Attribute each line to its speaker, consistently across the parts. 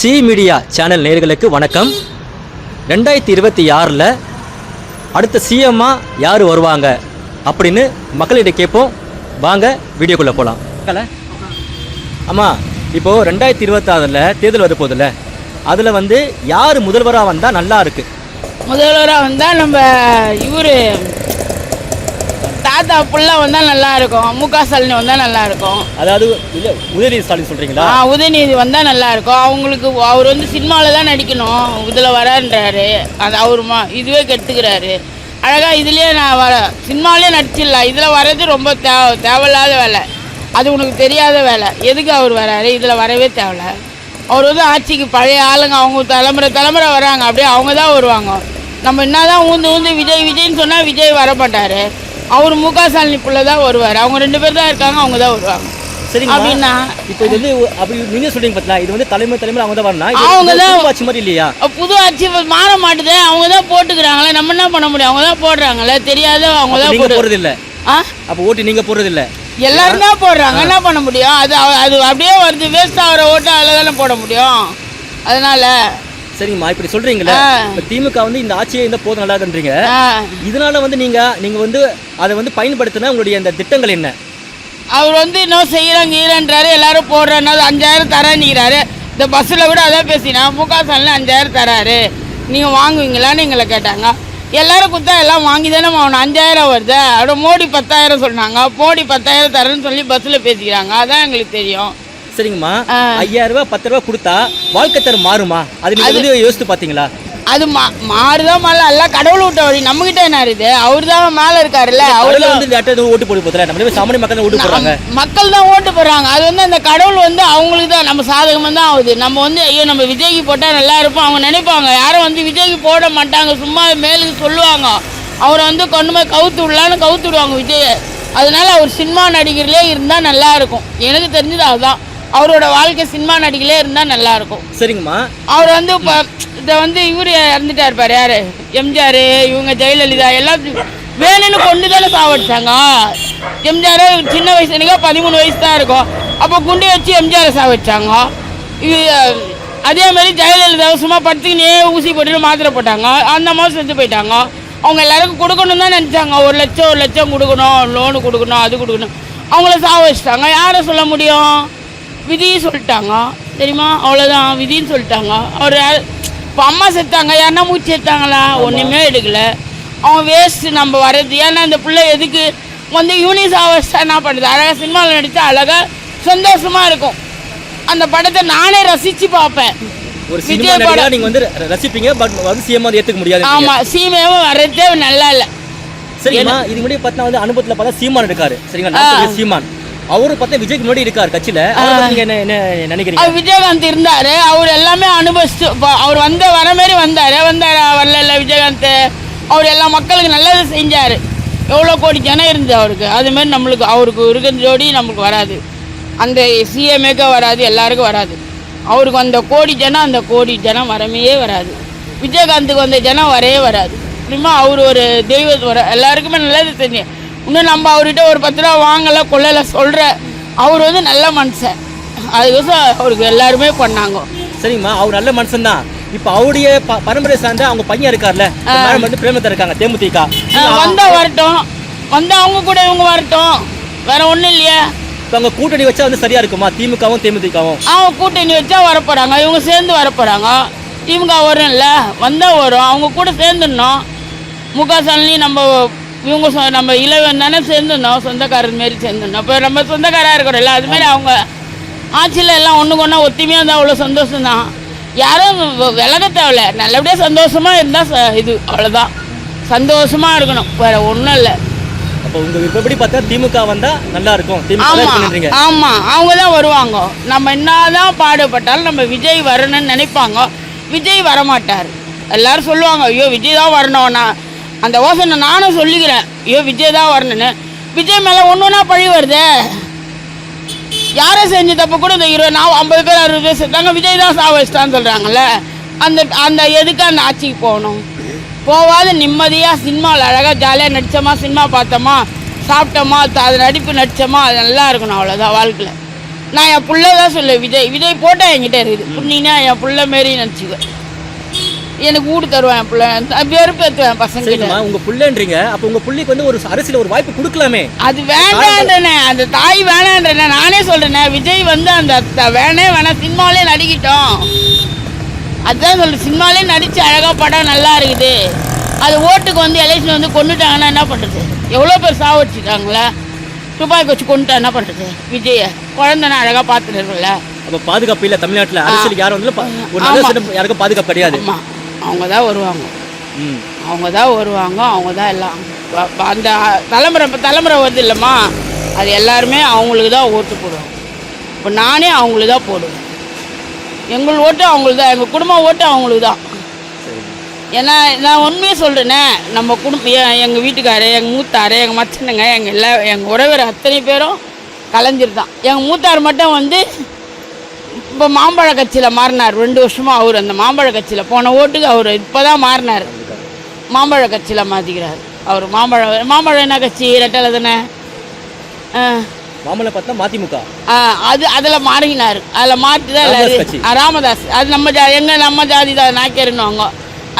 Speaker 1: C media channel நேர்களுக்கு வணக்கம். ரெண்டாயிரத்தி இருபத்தி ஆறில் அடுத்த சிஎம்மாக யார் வருவாங்க அப்படின்னு மக்களிடம் கேட்போம். வாங்க வீடியோக்குள்ளே போகலாம் ஆமாம் இப்போது ரெண்டாயிரத்தி இருபத்தாறில் தேர்தல் வரப்போதில்ல அதில் வந்து யார் முதல்வராக வந்தால் நல்லா இருக்கு?
Speaker 2: முதல்வராக வந்தால் நம்ம இவர் தாத்தா புள்ள வந்தால் நல்லா இருக்கும் மு க ஸ்டாலின் வந்தால் நல்லா இருக்கும்
Speaker 1: அதாவது இல்லை உதயநிதி ஸ்டாலின் சொல்கிறீங்களா
Speaker 2: ஆ உதயநிதி வந்தால் நல்லா இருக்கும் அவங்களுக்கு அவர் வந்து சினிமாவில் தான் நடிக்கணும். இதில் வரான்றாரு அது அவர் மா இதுவே கெடுத்துக்கிறாரு. அழகாக இதுலேயே நான் வர சினிமாவிலே நடிச்சிடலாம் இதில் வர்றது ரொம்ப தேவ தேவையில்லாத வேலை. அது உனக்கு தெரியாத வேலை. எதுக்கு அவர் வராரு? இதில் வரவே தேவையில்ல. அவர் வந்து ஆட்சிக்கு பழைய ஆளுங்க. அவங்க தலைமுறை தலைமுறை வராங்க. அப்படியே அவங்க தான் வருவாங்க. நம்ம என்னதான் ஊந்து ஊந்து விஜய் விஜய்னு சொன்னால் விஜய் வர மாட்டார் அவர் மு க ஸ்டாலின் பிள்ளை தான் வருவார். அவங்க ரெண்டு பேர் தான் இருக்காங்க அவங்க தான் வருவாங்க.
Speaker 1: சரிங்க
Speaker 2: அப்படின்னா
Speaker 1: இப்போ இது வந்து அப்படி நீங்கள் சொல்றீங்க பார்த்தீங்களா இது வந்து தலைமை தலைமை அவங்க தான் வரணும்
Speaker 2: அவங்க தான்
Speaker 1: ஆட்சி மாதிரி இல்லையா?
Speaker 2: புது ஆட்சி மாற மாட்டுது. அவங்க தான் போட்டுக்கிறாங்களே நம்ம என்ன பண்ண முடியும்? அவங்க தான் போடுறாங்களே தெரியாத அவங்க தான்
Speaker 1: நீங்க
Speaker 2: போடு
Speaker 1: போறது இல்ல
Speaker 2: ஆ?
Speaker 1: அப்ப ஓட்டு நீங்க போறது இல்ல
Speaker 2: எல்லாரும் தான் போடுறாங்க. என்ன பண்ண முடியும்? அது அது அப்படியே வருது. வேஸ்ட் ஆகிற ஓட்டு அதில் தானே போட முடியும். அதனால
Speaker 1: சரிங்கம்மா இப்படி சொல்றீங்களே திமுக வந்து இந்த ஆட்சியை இந்த போதும் நல்லா இருக்குன்றீங்க இதனால வந்து நீங்க நீங்க வந்து அதை வந்து பயன்படுத்தின உங்களுடைய இந்த திட்டங்கள் என்ன?
Speaker 2: அவர் வந்து இன்னும் செய்கிறேன் கீழன்றாரு எல்லாரும் போடுறேன்னா அஞ்சாயிரம் தரேன்னுக்கிறாரு இந்த பஸ்ஸில் கூட அதான் பேசினா முக ஸ்டாலின் அஞ்சாயிரம் தராரு. நீங்கள் வாங்குவீங்களான்னு எங்களை கேட்டாங்க. எல்லாரும் கொடுத்தா எல்லாம் வாங்கி தானே ஆகணும் அஞ்சாயிரம் வருது? அதோட மோடி பத்தாயிரம் சொன்னாங்க. மோடி பத்தாயிரம் தரேன்னு சொல்லி பஸ்ஸில் பேசிக்கிறாங்க. அதான் எங்களுக்கு தெரியும்.
Speaker 1: சரிங்கம்மா. ஐயாயிரம் ரூபாய் பத்து ரூபாய் கொடுத்தா வாழ்க்கை தரம் மாறுமா? அது நீங்க வந்து யோசித்து பாத்தீங்களா
Speaker 2: அது மா மாறுதான் மேலே எல்லாம் கடவுள் விட்ட வழி. நம்மகிட்ட என்ன இருக்குது? அவர் தான் மேலே இருக்காருல்ல அவர்
Speaker 1: வந்து இடத்துல ஓட்டு போட்டு போதுல நம்ம சாமானிய மக்கள் தான் ஓட்டு போடுறாங்க.
Speaker 2: மக்கள் தான் ஓட்டு போடுறாங்க. அது வந்து அந்த கடவுள் வந்து அவங்களுக்கு தான் நம்ம சாதகமாக தான் ஆகுது. நம்ம வந்து ஐயோ நம்ம விஜய்க்கு போட்டால் நல்லா இருப்போம் அவங்க நினைப்பாங்க. யாரும் வந்து விஜய்க்கு போட மாட்டாங்க சும்மா மேலுக்கு சொல்லுவாங்க. அவரை வந்து கொண்டு போய் கவுத்து விடலான்னு கவுத்து விடுவாங்க விஜயை. அதனால அவர் சினிமா நடிகர்லேயே இருந்தால் நல்லா இருக்கும். எனக்கு தெரிஞ்சது அதுதான். அவரோட வாழ்க்கை சினிமா நடிகர்லே இருந்தால் நல்லா இருக்கும்
Speaker 1: சரிங்கம்மா.
Speaker 2: அவர் வந்து இப்போ இதை வந்து இவர் இறந்துட்டார் பாரு யாரு? எம்ஜிஆர் இவங்க ஜெயலலிதா எல்லாம் வேணும்னு கொண்டு தானே சாவடிச்சாங்க. எம்ஜிஆர் சின்ன வயசு எனக்கு பதிமூணு வயசு தான் இருக்கும். அப்போ குண்டு வச்சு எம்ஜிஆரை சாவடிச்சாங்க. இது அதே மாதிரி ஜெயலலிதா சும்மா படுத்துக்கினே ஊசி போட்டுட்டு மாத்திரை போட்டாங்க. அந்த மாதிரி செஞ்சு போயிட்டாங்க. அவங்க எல்லாருக்கும் கொடுக்கணும் தான் நினச்சாங்க. ஒரு லட்சம் ஒரு லட்சம் கொடுக்கணும் லோனு கொடுக்கணும் அது கொடுக்கணும். அவங்கள சாவடிச்சிட்டாங்க. யாரை சொல்ல முடியும்? விதியை சொல்லிட்டாங்க. தெரியுமா? அவ்வளோதான் விதின்னு சொல்லிட்டாங்க. அவர் இப்போ அம்மா செத்தாங்க யாருன்னா மூச்சு செத்தாங்களா ஒன்றுமே எடுக்கல. அவன் வேஸ்ட்டு நம்ம வர்றது. ஏன்னா இந்த பிள்ளை எதுக்கு? வந்து யூனிஸ் அவஸ்தா என்ன பண்ணுது? அழகாக சினிமாவில் நடித்தா அழகாக சந்தோஷமாக இருக்கும். அந்த படத்தை நானே ரசித்து பார்ப்பேன்.
Speaker 1: ஒரு சினிமா
Speaker 2: படம்.
Speaker 1: நீங்க வந்து ரசிப்பீங்க பட் வந்து சிஎம் வந்து ஏத்துக்க முடியாது
Speaker 2: ஆமாம் சீமையாவும் வர்றதே நல்லா இல்லை.
Speaker 1: சரிங்கம்மா இது முன்னாடி பார்த்தா வந்து அனுபவத்துல பார்த்தா சீமான் இருக்காரு சரிங்களா? சீமான் அவரு பார்த்தா விஜய்க்கு முன்னாடி இருக்காரு கட்சியில. நீங்க என்ன என்ன நினைக்கிறீங்க?
Speaker 2: விஜயகாந்த் இருந்தார். அவர் எல்லாமே அனுபவிச்சு அவர் வந்த வர மாதிரி வந்தார். வந்தார் வரல விஜயகாந்த்? அவர் எல்லா மக்களுக்கு நல்லது செஞ்சார். எவ்வளோ கோடி ஜனம் இருந்தது அவருக்கு. அதுமாரி நம்மளுக்கு அவருக்கு இருக்கிற ஜோடி நம்மளுக்கு வராது. அந்த சிஎம்ஏக்கு வராது எல்லாருக்கும் வராது. அவருக்கு வந்த கோடி ஜனம் அந்த கோடி ஜனம் வரமே வராது. விஜயகாந்துக்கு வந்த ஜனம் வரவே வராது. அப்படிமா அவர் ஒரு தெய்வ எல்லாருக்குமே நல்லது செஞ்சு இன்னும் நம்ம அவர்கிட்ட ஒரு பத்து ரூபா வாங்கலை கொள்ளலை சொல்கிற அவர் வந்து நல்ல மனுஷன். அதுக்கோசம் அவருக்கு எல்லாருமே பண்ணாங்க.
Speaker 1: சரிங்கம்மா அவர் நல்ல மனுஷன் தான் இப்ப அவருடைய ப- பரம்பரை சார்ந்த அவங்க பையன் இருக்கார்ல மேடம் வந்து பிரேமத்தா இருக்காங்க தேமுதிக.
Speaker 2: அஹ் வந்தா வரட்டும். வந்தா அவங்க கூட இவங்க வரட்டும். வேற ஒன்றும் இல்லையா.
Speaker 1: இப்ப அவங்க கூட்டணி வச்சா வந்து சரியா இருக்குமா? திமுகவும் தேமுதிகவும்?
Speaker 2: அவங்க கூட்டணி வச்சா வரப்போகிறாங்க இவங்க சேர்ந்து வரப்போகிறாங்க திமுக வரும்ல வந்தால் வரும். அவங்க கூட சேர்ந்துடணும். முக நம்ம இவங்க சொ- நம்ம இளவன் தானே சேர்ந்துடணும் சொந்தக்காரர் மாரி சேர்ந்துடணும் இப்போ நம்ம சொந்தக்காராக இருக்கிறோம்ல அது மாதிரி அவங்க ஆட்சியில் எல்லாம் ஒன்றுக்கு ஒன்றா ஒத்துமையாக இருந்தால் அவ்வளோ சந்தோஷம்தான் யாரும் விலக தேவையில்ல. நல்லபடியாக சந்தோஷமாக இருந்தால் இது அவ்வளோதான் சந்தோஷமாக இருக்கணும். வேறு ஒன்றும் இல்லை.
Speaker 1: அப்போ உங்க விருப்பப்படி பார்த்தா திமுக வந்தா நல்லா இருக்கும். திமுக
Speaker 2: ஆமா அவங்க தான் வருவாங்க. நம்ம என்னதான் பாடுபட்டாலும் நம்ம விஜய் வரணும்னு நினைப்பாங்க. விஜய் வரமாட்டார். எல்லாரும் சொல்லுவாங்க ஐயோ விஜய் தான் வரணும். நான் அந்த யோசனை நானும் சொல்லிக்கிறேன். ஐயோ விஜய் தான் வரணும்னு. விஜய் மேலே ஒன்று ஒன்றா பழி வருதே. யாரை செஞ்ச தப்பு கூட இந்த இருபது நான் ஐம்பது பேர் அறுபது பேர் செஞ்சாங்க விஜய் தான் சாவ வச்சிட்டான்னு சொல்கிறாங்கல்ல அந்த அந்த எதுக்கு அந்த ஆட்சிக்கு போகணும்? போகாத நிம்மதியாக சினிமாவில் அழகாக ஜாலியாக நடித்தோமா சினிமா பார்த்தோமா சாப்பிட்டோமா அது நடிப்பு நடித்தோமா அது நல்லா இருக்கணும் அவ்வளோதான் வாழ்க்கையில். நான் என் பிள்ளை தான் சொல்லுவேன் விஜய். விஜய் போட்டால் என்கிட்ட இருக்குது. புண்ணினா என் பிள்ளை மாரி நினச்சிக்குவேன். எனக்கு ஊடு தருவேன் பிள்ளை. வெறுப்பு ஏற்றுவேன் பசங்க
Speaker 1: சரிங்கம்மா உங்க புள்ளன்றீங்க. அப்ப உங்க புள்ளைக்கு வந்து ஒரு அரசியல் ஒரு வாய்ப்பு கொடுக்கலாமே?
Speaker 2: அது வேண்டான்றனே. அந்த தாய் வேணான்றனே. நானே சொல்றேனே. விஜய் வந்து அந்த வேணே வேணாம் சினிமாலே நடிக்கட்டும். அதுதான் சொல்றேன். சினிமாலே நடிச்சு அழகா படம் நல்லா இருக்குது. அது ஓட்டுக்கு வந்து எலெக்ஷன் வந்து கொண்டுட்டாங்கன்னா என்ன பண்றது? எவ்வளோ பேர் சாவடிச்சிட்டாங்களே? துப்பாக்கி வச்சு கொண்டுட்டா என்ன பண்றது? விஜய. குழந்தைன அழகா பார்த்துட்டு இருக்குல்ல
Speaker 1: அப்ப பாதுகாப்பு இல்ல தமிழ்நாட்டுல. அரசியல் யாரும் வந்து யாருக்கும் பாதுகாப்பு கிடையாது.
Speaker 2: அவங்க தான் வருவாங்க. அவங்க தான் வருவாங்க அவங்க தான் எல்லாம் அந்த தலைமுறை இப்போ தலைமுறை வருது இல்லைம்மா. அது எல்லாருமே அவங்களுக்கு தான் ஓட்டு போடுவாங்க. இப்போ நானே அவங்களுக்கு தான் போடுவேன். எங்கள் ஓட்டு அவங்களுக்கு தான் எங்கள் குடும்ப ஓட்டு அவங்களுக்கு தான் ஏன்னா நான் உண்மையே சொல்கிறேனே நம்ம குடும்பம் எங்கள் வீட்டுக்காரு எங்கள் மூத்தாரு எங்கள் மச்சனுங்க எங்கள் எல்லா எங்கள் உறவினர் அத்தனை பேரும் கலைஞர் தான். எங்கள் மூத்தார் மட்டும் வந்து இப்போ மாம்பழ கட்சியில் மாறினார். ரெண்டு வருஷமாக அவர் அந்த மாம்பழ கட்சியில் போன ஓட்டுக்கு அவர் இப்போ தான் மாறினார். மாம்பழ கட்சியில் மாற்றிக்கிறார் அவர் மாம்பழம் மாம்பழம் என்ன கட்சி? ரெட்டலை தானே?
Speaker 1: மாமல்ல பார்த்தா மதிமுக.
Speaker 2: அது அதில் மாறினார். அதில் மாற்றி தான்
Speaker 1: ராமதாஸ்
Speaker 2: அது நம்ம ஜா எங்கள் நம்ம ஜாதி தான் நாக்கேருன்னுவாங்க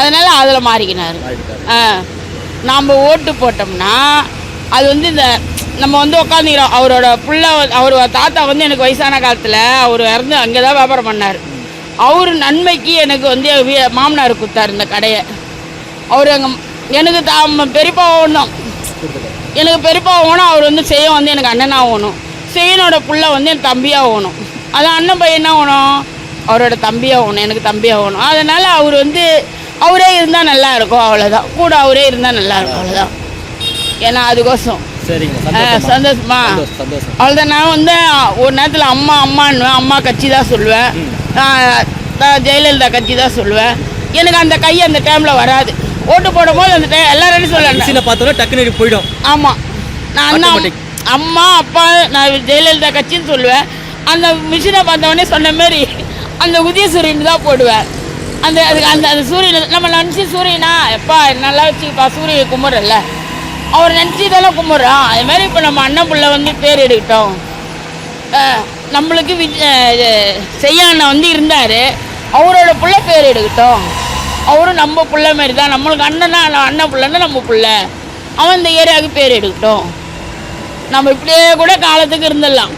Speaker 2: அதனால அதில் மாறிக்கினார். நாம் ஓட்டு போட்டோம்னா அது வந்து இந்த நம்ம வந்து உட்காந்துக்கிறோம் அவரோட புள்ள அவர் தாத்தா வந்து எனக்கு வயசான காலத்தில் அவர் இறந்து அங்கே தான் வியாபாரம் பண்ணார். அவர் நன்மைக்கு எனக்கு வந்து வீ- மாமனார் கொடுத்தார் இந்த கடையை. அவர் எங்கள் எனக்கு தா பெரியப்பா ஒன்றும் எனக்கு பெரியப்பா ஓணும் அவர் வந்து செய்ய வந்து எனக்கு அண்ணனாக ஆகணும் செய்யனோட புள்ள வந்து எனக்கு தம்பியாக ஓகணும் அது அண்ணன் பையன் என்ன ஆகணும் அவரோட தம்பியாக ஆகணும் எனக்கு தம்பியாக ஆகணும் அதனால் அவர் வந்து அவரே இருந்தால் நல்லா இருக்கும் அவ்வளோதான் கூட அவரே இருந்தால் நல்லா இருக்கும் அவ்வளோதான் ஏன்னா அதுக்கோசம்.
Speaker 1: சந்தோஷமா
Speaker 2: அவ்வளோதான் நான் வந்து ஒரு நேரத்தில் அம்மா அம்மான்னுவேன் அம்மா கட்சி தான் சொல்லுவேன் ஜெயலலிதா கட்சி தான் சொல்லுவேன். எனக்கு அந்த கை அந்த டைமில் வராது. ஓட்டு போடும்போது அந்த டைம் எல்லாரும் சொல்லுவேன்
Speaker 1: மிஷினை பார்த்தோன்னா டக்குனு போயிடும்.
Speaker 2: ஆமாம் நான் அண்ணா. அம்மா அப்பா நான் ஜெயலலிதா கட்சின்னு சொல்லுவேன். அந்த மிஷினை பார்த்தவொடனே சொன்ன மாதிரி அந்த உதயசூரியன் தான் போடுவேன். அந்த அதுக்கு அந்த அந்த சூரியன் நம்ம நினச்சி சூரியனா? எப்பா நல்லா வச்சுப்பா சூரிய கும்பிட்றல்ல. அவர் நினச்சி தானே கும்பிட்றான் அது மாதிரி இப்போ நம்ம அண்ணன் பிள்ளை வந்து பேர் எடுக்கிட்டோம். நம்மளுக்கு விஜ் இது செய்ய அண்ணன் வந்து இருந்தார். அவரோட பிள்ளை பேர் எடுக்கட்டும். அவரும் நம்ம பிள்ளை மாதிரி தான். நம்மளுக்கு அண்ணனா அண்ணன் பிள்ளைன்னா நம்ம பிள்ளை. அவன் இந்த ஏரியாவுக்கு பேர் எடுக்கட்டும். நம்ம இப்படியே கூட காலத்துக்கு இருந்துடலாம்.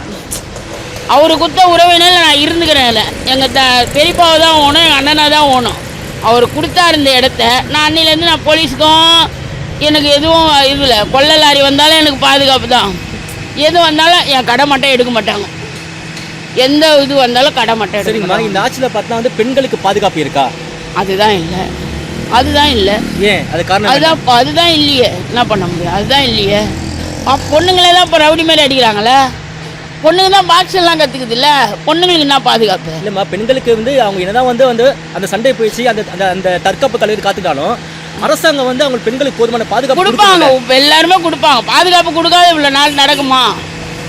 Speaker 2: அவர் குத்த உறவினர் நான் இருந்துக்கிறேன் எங்கள் த பெரியப்பாவை தான் ஓணும் எங்கள் அண்ணனாக தான் ஓணும். அவர் கொடுத்தாரு இந்த இடத்த. நான் அன்னிலேருந்து நான் போலீஸுக்கும் எனக்கு எதுவும் இது இல்லை கொள்ளை லாரி வந்தாலும் எனக்கு பாதுகாப்பு தான். எது வந்தாலும் என் கடை மட்டும் எடுக்க மாட்டாங்க. எந்த இது வந்தாலும் கடை மட்டும் எடுக்க
Speaker 1: சரிங்கம்மா
Speaker 2: மாட்டாங்க.
Speaker 1: இந்த ஆட்சியில பார்த்தா வந்து பெண்களுக்கு பாதுகாப்பு இருக்கா?
Speaker 2: அதுதான் இல்லை. அதுதான் இல்லை.
Speaker 1: ஏன்? அது காரணம் என்ன?
Speaker 2: அதுதான் இப்ப- அதுதான் இல்லையே. என்ன பண்ண முடியும்? அதுதான் இல்லையே. அப்ப பொண்ணுங்களே தான் இப்போ ரவுடி மாதிரி அடிக்கிறாங்களே? பொண்ணுங்க தான் பாக்ஸ் எல்லாம் கற்றுக்குது இல்லை பொண்ணுங்களுக்கு என்ன பாதுகாப்பு?
Speaker 1: இல்லைம்மா பெண்களுக்கு வந்து அவங்க என்னதான் வந்து வந்து அந்த சண்டை பயிற்சி அந்த அந்த அந்த தற்காப்பு கலையில் காத்துட்டாலும் அரசாங்கம் வந்து அவங்க பெண்களுக்கு போதுமான பாதுகாப்பு
Speaker 2: கொடுப்பாங்க. எல்லாருமே கொடுப்பாங்க. பாதுகாப்பு கொடுக்காத இவ்வளோ நாள் நடக்குமா?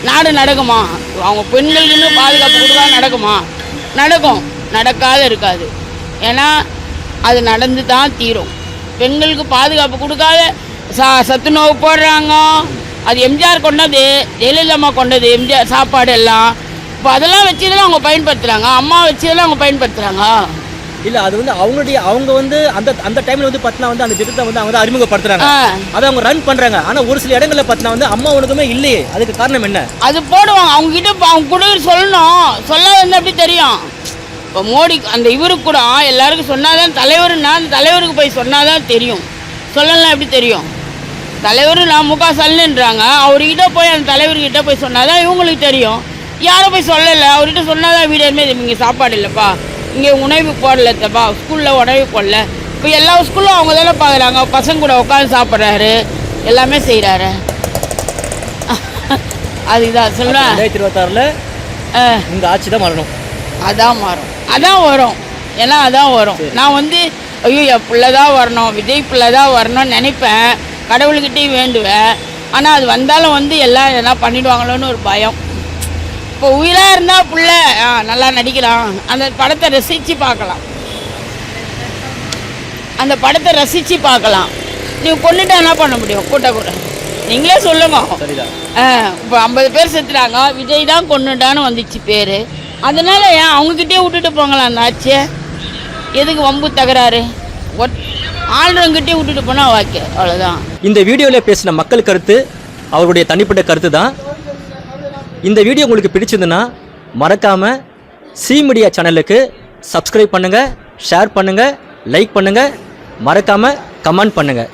Speaker 2: நாடு நடக்குமா? அவங்க பெண்களுக்குன்னு பாதுகாப்பு கொடுக்காத நடக்குமா? நடக்கும். நடக்காத இருக்காது. ஏன்னா அது நடந்து தான் தீரும். பெண்களுக்கு பாதுகாப்பு கொடுக்காத சா சத்துணவு போடுறாங்க. அது எம்ஜிஆர் கொண்டது ஜெயலலிதா அம்மா கொண்டது எம்ஜிஆர் சாப்பாடு எல்லாம். இப்போ அதெல்லாம் வச்சு தானே அவங்க பயன்படுத்துகிறாங்க அம்மா வச்சு தானே அவங்க பயன்படுத்துகிறாங்க
Speaker 1: இல்ல அது வந்து அவங்களுடைய அவங்க வந்து அந்த அந்த டைம்ல வந்து பார்த்தா வந்து அந்த திட்டத்தை வந்து அவங்க அறிமுகப்படுத்துறாங்க. அதை அவங்க ரன் பண்றாங்க. ஆனா ஒரு சில இடங்கள்ல பார்த்தா வந்து அம்மா உனக்குமே இல்லையே. அதுக்கு காரணம் என்ன?
Speaker 2: அது போடுவாங்க. அவங்க கிட்ட அவங்க கூட சொல்லணும். சொல்லாத இருந்தா எப்படி தெரியும்? இப்போ மோடி அந்த இவருக்கு கூட எல்லாருக்கும் சொன்னாதான் தலைவருன்னா அந்த தலைவருக்கு போய் சொன்னாதான் தெரியும். சொல்லலாம் எப்படி தெரியும்? தலைவர் நான் முக சல்லுன்றாங்க அவர்கிட்ட போய் அந்த தலைவர்கிட்ட போய் சொன்னாதான் இவங்களுக்கு தெரியும். யாரும் போய் சொல்லலை. அவர்கிட்ட சொன்னாதான் வீடு இனிமேல் இங்கே சாப்பாடு இல்லைப்பா. இங்கே உணவு போடல தப்பா ஸ்கூலில் உணவு போடல. இப்போ எல்லா ஸ்கூலும் அவங்க தானே பார்க்குறாங்க பசங்க கூட உட்காந்து சாப்பிட்றாரு. எல்லாமே செய்கிறாரு அதுதான் சொல்லுவேன்
Speaker 1: ரெண்டாயிரத்தி இருபத்தாறுல உங்க ஆட்சி தான் வரணும்
Speaker 2: அதான் மாறும். அதான் வரும். ஏன்னா அதான் வரும். நான் வந்து ஐயோ என் பிள்ளை தான் வரணும். விஜய் பிள்ளை தான் வரணும்னு நினைப்பேன். கடவுள்கிட்டையும் வேண்டுவேன். ஆனால் அது வந்தாலும் வந்து எல்லாம் என்ன பண்ணிடுவாங்களோன்னு ஒரு பயம். இப்போ உயிராக இருந்தால் பிள்ளை நல்லா நடிக்கலாம். அந்த படத்தை ரசித்து பார்க்கலாம். அந்த படத்தை ரசித்து பார்க்கலாம். நீ கொண்டுட்டா என்ன பண்ண முடியும்? கூட்ட கூட நீங்களே சொல்லுங்க. இப்போ ஐம்பது பேர் செத்துறாங்க விஜய் தான் கொண்டுட்டான்னு வந்துச்சு பேர். அதனால ஏன் அவங்கக்கிட்டே விட்டுட்டு போங்களா அந்த ஆட்சியை? எதுக்கு வம்பு தகராறு? ஒட் ஆளுறவங்கிட்டே விட்டுட்டு போனால் வாக்கு அவ்வளோதான்
Speaker 1: இந்த வீடியோவில் பேசின மக்கள் கருத்து அவருடைய தனிப்பட்ட கருத்து தான் இந்த வீடியோ உங்களுக்கு பிடிச்சிருந்துன்னா மறக்காமல் சி மீடியா சேனலுக்கு சப்ஸ்கிரைப் பண்ணுங்கள் ஷேர் பண்ணுங்கள் லைக் பண்ணுங்கள் மறக்காமல் கமெண்ட் பண்ணுங்கள்